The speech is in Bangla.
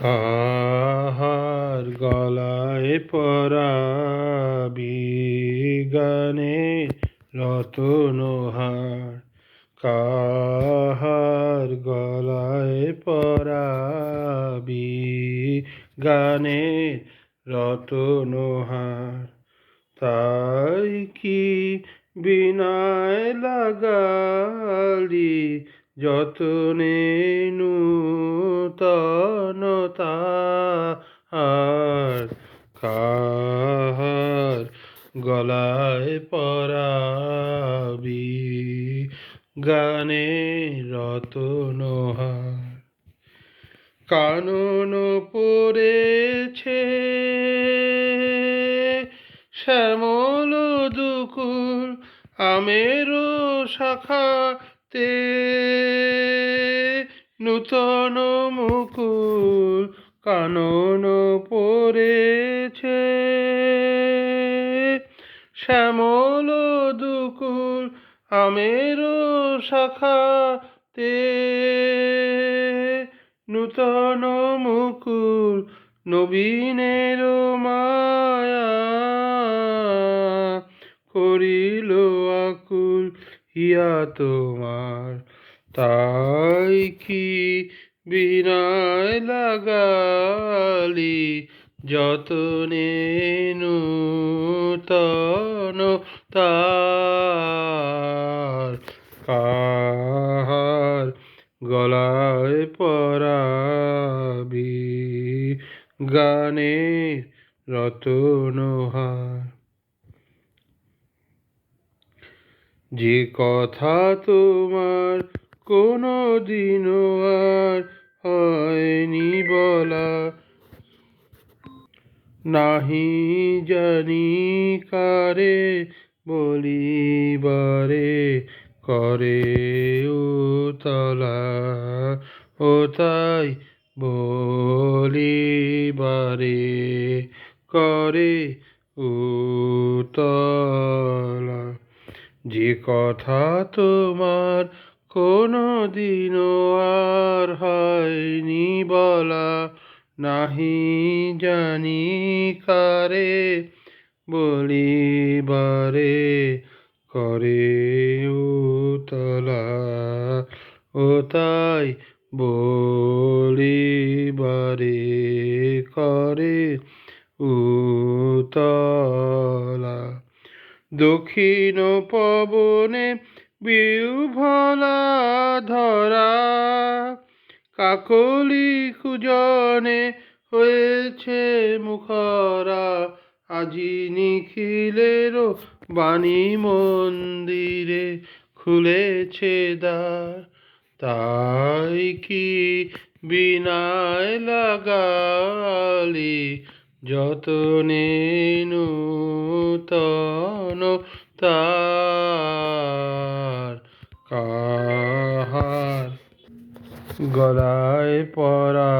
কাহার গলায় পরাবি গানে রতনহার কাহার গলায় পরাবি গানে রতনহার তাই কি বিনায় লাগালি যতনে নূতনতা আর কাহার গলায় পরাবি গানে রতনহার কানন পড়েছে শ্যামল দুকুল আমেরও শাখাতে নূতন মুকুল কানন পড়েছে। শ্যামল দুকুল আমেরও শাখাতে নূতন মুকুল নবীনের মায়া করিল আকুল হিয়া তোমার তাই কি বিনায় লাগালি? যতনে নূতন তার কাহার গলায় পরাবি? গানে রতনহার যে কথা তোমার কোনো দিনও আর হয়নি বলা, নাহি জানি কারে বলিবারে করে উতলা, ও তাই বলিবারে করে যে কথা তোমার কোনো দিনও আর হয়নি বলা, নাহি জানি কারে বলি বলিবারে করে উতলা। ও তাই বলিবারে করে উতলা। দক্ষিণ পবনে বিউভলা ধরা। কাকলি কুজনে হয়েছে মুখরা। আজি নিখিলের বাণী মন্দিরে খুলেছে দ্বার। তাই কি বিনায় লাগালি যতনে নূতন তার কাহার গলায় পরাবি